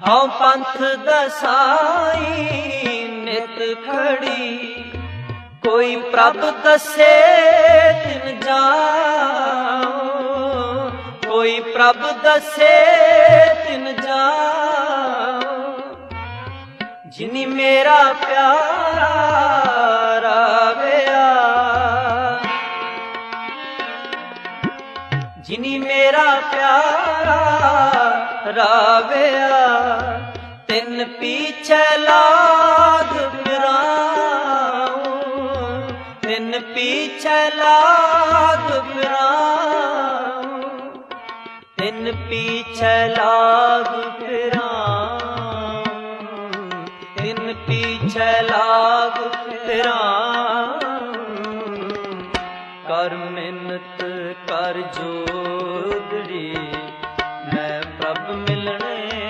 ਹਉ ਪੰਥ ਦਸਾਈ ਨਿਤ ਖੜੀ। ਕੋਈ ਪ੍ਰਭ ਦਸੇ ਤਿਨ ਜਾਓ ਕੋਈ ਪ੍ਰਭ ਦਸੇ ਤਿਨ ਜਾਓ ਜਿਨੀ ਮੇਰਾ ਪਿਆਰਾ ਰਾਵਿਆ ਜਿਨੀ ਮੇਰਾ ਪਿਆਰਾ ਰਾਵਿਆ ਤਿੰਨ ਪੀਛੇ ਲਾਗ ਫਿਰਾਉ ਤਿੰਨ ਪੀਛੇ ਲਾਗ ਫਿਰਾਉ ਤਿੰਨ ਪੀਛੇ ਲਾਗ ਤਿੰਨ ਪੀਛੇ ਲਾਗ ਫਿਰਾਉ ਕਰ ਮਿਹਨਤ, ਕਰ ਜੋਗੜੀ, ਮੈਂ ਪ੍ਰਭ ਮਿਲਣੇ